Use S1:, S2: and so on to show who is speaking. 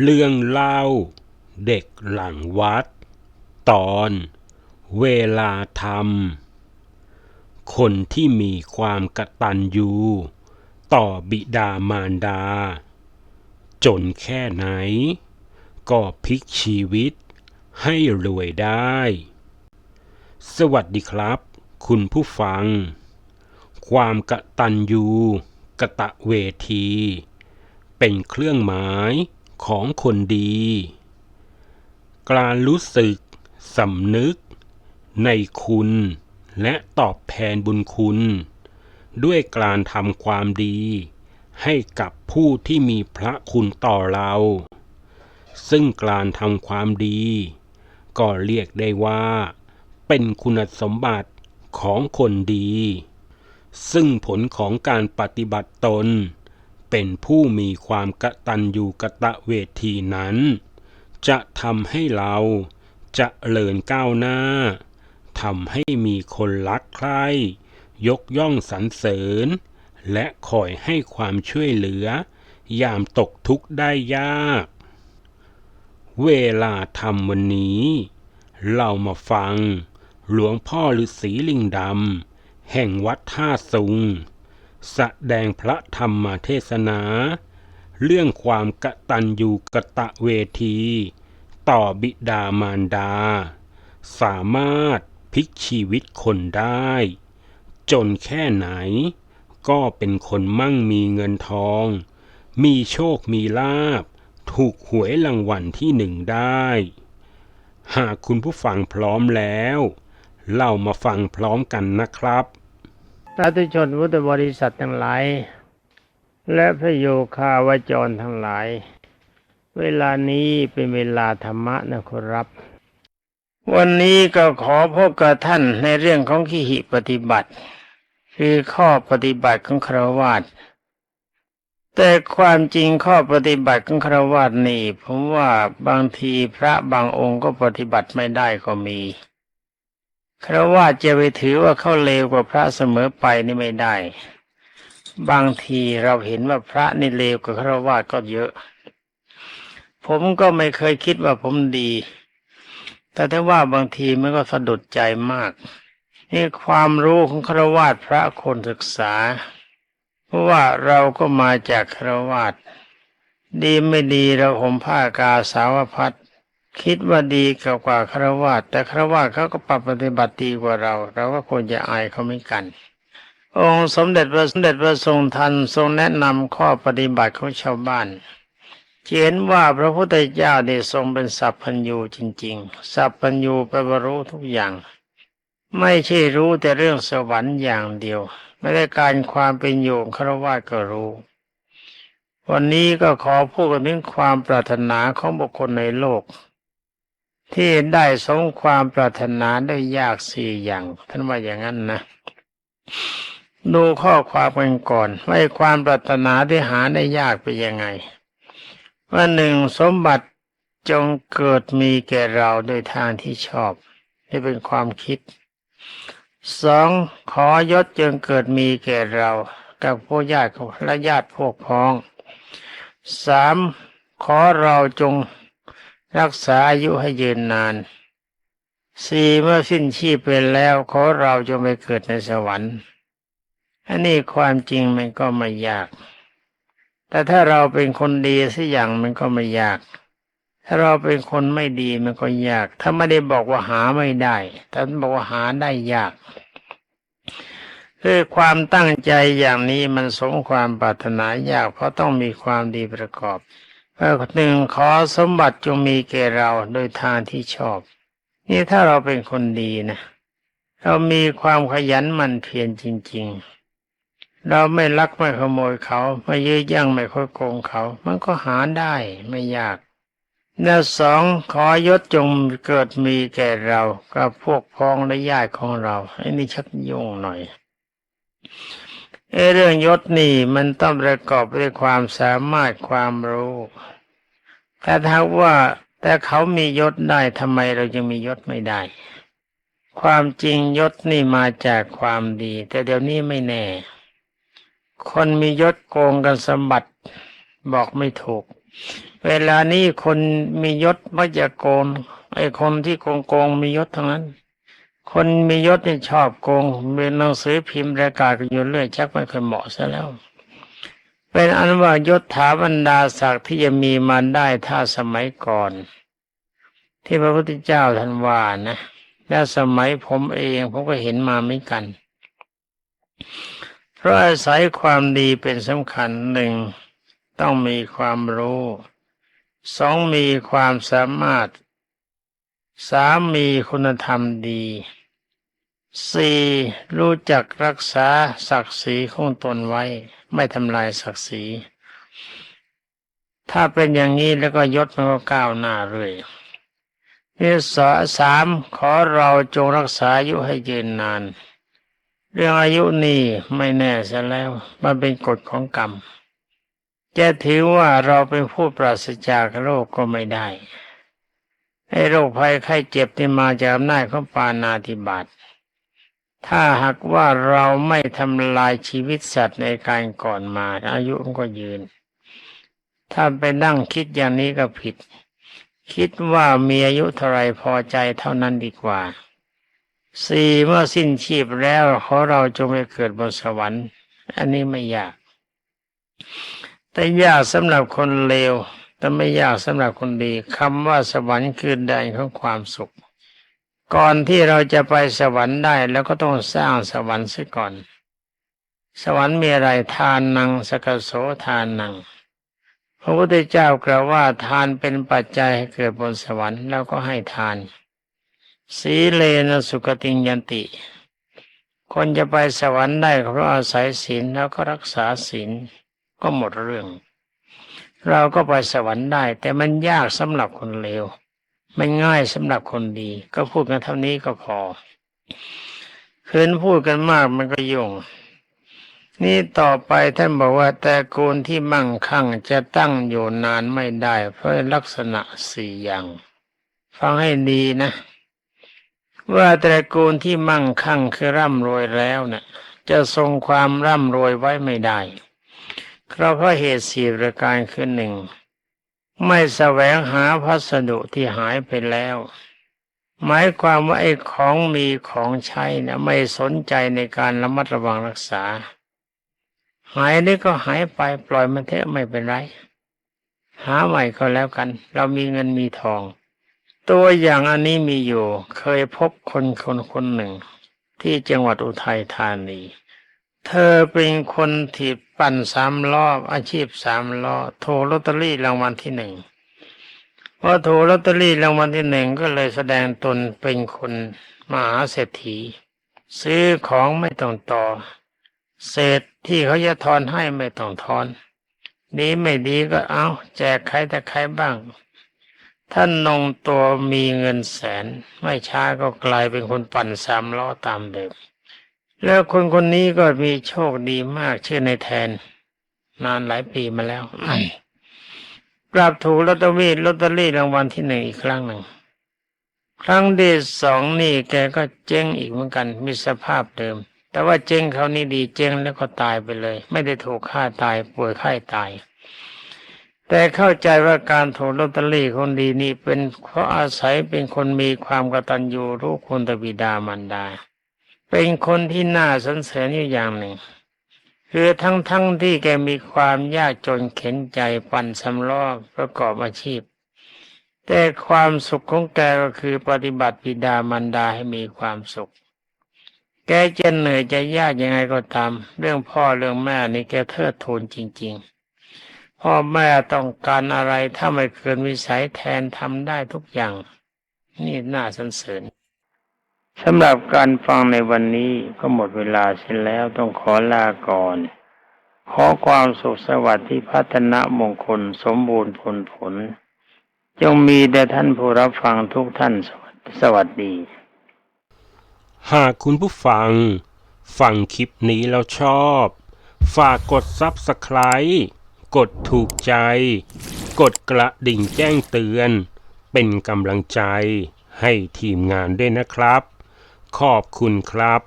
S1: เรื่องเล่าเด็กหลังวัด ตอนเวลาทำคนที่มีความกตัญญูต่อบิดามารดา จนแค่ไหน ก็พลิกชีวิตให้รวยได้ สวัสดีครับ คุณผู้ฟัง ความกตัญญูกะตะเวที เป็นเครื่องหมาย ของคนดี การรู้สึกสำนึก ในคุณและตอบแทนบุญคุณ ด้วยการทำความดี ให้กับผู้ที่มีพระคุณต่อเรา ซึ่งการทำความดี ก็เรียกได้ว่า เป็นคุณสมบัติของคนดี ซึ่งผลของการปฏิบัติตน เป็นผู้มีความกตัญญูกะตะเวทีนั้น จะทำให้เราจะเจริญก้าวหน้าทำให้มีคนรักใคร่ยกย่องสรรเสริญ และคอยให้ความช่วยเหลือยามตกทุกข์ได้ยาก เวลาทำวันนี้ เรามาฟัง หลวงพ่อฤาษีลิงดำแห่งวัดท่าสุง แสดงพระธรรมเทศนา เรื่องความกตัญญูกะตะเวที ต่อบิดามารดา สามารถพลิกชีวิตคนได้ จนแค่ไหน ก็เป็นคนมั่งมีเงินทอง มีโชคมีลาบ ถูกหวยรางวัลที่หนึ่งได้ หากคุณผู้ฟังพร้อมแล้ว เรามาฟังพร้อมกันนะครับ
S2: สาธุชนพุทธบริษัททั้งหลาย และพระโยคาวจรทั้งหลาย เวลานี้เป็นเวลาธรรมะนะครับ วันนี้ก็ขอพบกับท่านในเรื่องของขีหิปฏิบัติ คือข้อปฏิบัติของครวาสแต่ความจริงข้อปฏิบัติของครวาสนี่ผมว่าบางทีพระบางองค์ก็ปฏิบัติไม่ได้ก็มี คราวาจะไปถือว่าเขาเลวกว่าพระเสมอไปนี่ไม่ได้ บางทีเราเห็นว่าพระนี่เลวกว่าคราวาก็เยอะ ผมก็ไม่เคยคิดว่าผมดี แต่ถ้าว่าบางทีมันก็สะดุดใจมากนี่ความรู้ของคราวาสพระคนศึกษา เพราะว่าเราก็มาจากคราวาดีไม่ดีเราห่มผ้ากาสาวพัด คิดว่าดีกว่าคราวาสแต่คราวาสเขาก็ปรับปฏิบัติดีกว่าเรา เราก็ควรจะอายเขาไม่กัน องค์สมเด็จพระสมเด็จพระทรงทันทรงแนะนำข้อปฏิบัติของชาวบ้านเขียนว่าพระพุทธเจ้าได้ทรงเป็นสัพพัญญูจริง ๆ สัพพัญญูแปลว่ารู้ทุกอย่าง ไม่ใช่รู้แต่เรื่องสวรรค์อย่างเดียว ไม่ได้การความเป็นอยู่คารวะก็รู้วันนี้ก็ขอพูดถึงความปรารถนาของบุคคลในโลก ที่ได้สมความปรารถนาได้ยากสี่อย่าง ท่านว่าอย่างนั้นนะ ดูข้อความกันก่อนว่าความปรารถนาที่หาได้ยากเป็นยังไง ว่าหนึ่งสมบัติจงเกิดมีแก่เราโดยทางที่ชอบ นี่เป็นความคิดสองขอยศจงเกิดมีแก่เรากับผู้ญาติและญาติพวกพ้องสามขอเราจง รักษาอายุให้ยืนนานสี่เมื่อสิ้นชีพไปแล้วขอเราจงไปเกิดในสวรรค์ อันนี้ความจริงมันก็ไม่ยาก แต่ถ้าเราเป็นคนดีสักอย่างมันก็ไม่ยาก ถ้าเราเป็นคนไม่ดีมันก็ยาก ถ้าไม่ได้บอกว่าหาไม่ได้แต่บอกว่าหาได้ยากคือความตั้งใจอย่างนี้มันสมความปรารถนายากเพราะต้องมีความดีประกอบ หนึ่งขอสมบัติจงมีแก่เราโดยทางที่ชอบ นี่ถ้าเราเป็นคนดีนะ เรามีความขยันหมั่นเพียรจริง ๆ เราไม่ลักไม่ขโมยเขาไม่ยื้อย่างไม่ค่อยโกงเขา มันก็หาได้ไม่ยากแนวสองขอยศจงเกิดมีแก่เรากับพวกพ้องและญาติของเราไอันนี้ชักยุ่งหน่อย เอเรื่องยศนี่มันต้องประกอบด้วยความสามารถความรู้แต่ถ้าว่าแต่เขามียศได้ทำไมเรายังมียศไม่ได้ ความจริงยศนี่มาจากความดี แต่เดี๋ยวนี้ไม่แน่ คนมียศโกงกันสมบัติบอกไม่ถูก เวลานี้คนมียศมักจะโกงไอ้คนที่โกงโกงมียศทั้งนั้น คนมียศนี่ชอบโกงมีหนังสือพิมพ์ประกาศกันอยู่เรื่อยชักไม่ค่อยเหมาะซะแล้ว เป็นอันว่ายศถาบรรดาศักดิ์ที่จะมีมาได้ถ้าสมัยก่อน ที่พระพุทธเจ้าท่านว่านะและสมัยผมเองผมก็เห็นมาเหมือนกัน เพราะอาศัยความดีเป็นสำคัญหนึ่งต้องมีความรู้สองมีความสามารถ สามมีคุณธรรมดีสี่รู้จักรักษาศักดิ์ศรีของตนไว้ ไม่ทำลายศักดิ์ศรี ถ้าเป็นอย่างนี้แล้วก็ยศมันก็ก้าวหน้าเรื่อยนี่สอสามขอเราจงรักษาอายุให้ยืนนาน เรื่องอายุนี่ไม่แน่ซะแล้ว มันเป็นกฎของกรรม จะถือว่าเราเป็นผู้ปราศจากโรคก็ไม่ได้ ไอ้โรคภัยไข้เจ็บที่มาจากอำนาจของปานาธิบาตถ้าหากว่าเราไม่ทำลายชีวิตสัตว์ในการก่อนมา อายุมันก็ยืน ถ้าไปนั่งคิดอย่างนี้ก็ผิด คิดว่ามีอายุเท่าไรพอใจเท่านั้นดีกว่าสี่เมื่อสิ้นชีพแล้วขอเราจงไปเกิดบนสวรรค์ อันนี้ไม่ยาก แต่ยากสำหรับคนเลว แต่ไม่ยากสำหรับคนดีคำว่าสวรรค์คือแดนของความสุข ก่อนที่เราจะไปสวรรค์ได้แล้วก็ต้องสร้างสวรรค์ซะก่อน สวรรค์มีอะไรทานนังสกโสทานนังพระพุทธเจ้ากล่าวว่าทานเป็นปัจจัยให้เกิดบนสวรรค์แล้วก็ให้ทาน สีเลนะสุกติยันติ คนจะไปสวรรค์ได้เพราะอาศัยศีลแล้วก็รักษาศีลก็หมดเรื่อง เราก็ไปสวรรค์ได้ แต่มันยากสำหรับคนเลวไม่ง่ายสำหรับคนดี ก็พูดกันเท่านี้ก็พอคืนพูดกันมากมันก็ยุ่งนี่ต่อไปท่านบอกว่าแต่กูลที่มั่งคั่งจะตั้งอยู่นานไม่ได้ เพราะลักษณะสี่อย่าง ฟังให้ดีนะ ว่าแตระกูลที่มั่งคั่งคือร่ำรวยแล้วเนะ่ะ จะทรงความร่ำรวยไว้ไม่ได้ เพราะเพราะเหตุสี่ประการคือหนึ่งไม่แสวงหาพัสดุที่หายไปแล้ว หมายความว่าไอ้ของมีของใช้นะไม่สนใจในการระมัดระวังรักษา หายนี่ก็หายไปปล่อยมันเถอะไม่เป็นไร หาใหม่ก็แล้วกัน เรามีเงินมีทอง ตัวอย่างอันนี้มีอยู่ เคยพบคนคนคนหนึ่ง ที่จังหวัดอุทัยธานี เธอเป็นคนถีบ ปั่นสามล้ออาชีพสามล้อโทรลอตเตอรี่รางวัลที่หนึ่งพอโทรลอตเตอรี่รางวัลที่หนึ่งก็เลยแสดงตนเป็นคนมหาเศรษฐี ซื้อของไม่ต้องต่อ เศษที่เขาจะทอนให้ไม่ต้องทอนดีไม่ดีก็เอาแจกใครแต่ใครบ้าง ท่านนงตัวมีเงินแสน ไม่ช้าก็กลายเป็นคนปั่นสามล้อตามเดิม แล้วคนคนนี้ก็มีโชคดีมากชื่อในแทน นานหลายปีมาแล้วกลับถูกลอตเตอรี่ลอตเตอรี่รางวัลที่หนึ่งอีกครั้งหนึ่ง ครั้งที่สองนี่แกก็เจ๊งอีกเหมือนกัน มีสภาพเดิม แต่ว่าเจ๊งเขาวนี่ดีเจ๊งแล้วก็ตายไปเลย ไม่ได้ถูกฆ่าตายป่วยไข้ตาย แต่เข้าใจว่าการถูกลอตเตอรี่คนดีนี่เป็นเพราะอาศัยเป็นคนมีความกตัญญูรู้คุณตบิดามารดา เป็นคนที่น่าสนเสริญอยู่อย่างหนึ่ง คือทั้งๆที่แกมีความยากจนเข็นใจปั่นสำล้อประกอบอาชีพ แต่ความสุขของแกก็คือปฏิบัติบิดามารดาให้มีความสุข แกจะเหนื่อยจะยากยังไงก็ตาม เรื่องพ่อเรื่องแม่นี่แกเทิดทูนจริง ๆพ่อแม่ต้องการอะไรถ้าไม่เกินวิสัยแทนทำได้ทุกอย่าง นี่น่าสรรเสริญ สำหรับการฟังในวันนี้ก็หมดเวลาเสร็จแล้วต้องขอลาก่อน ขอความสุขสวัสดิ์ที่พัฒนามงคลสมบูรณ์ผลผล จงมีแด่ท่านผู้รับฟังทุกท่านสวัสดี
S1: หากคุณผู้ฟัง ฟังคลิปนี้แล้วชอบ ฝากกด Subscribe กดถูกใจ กดกระดิ่งแจ้งเตือน เป็นกำลังใจให้ทีมงานด้วยนะครับ ขอบคุณครับ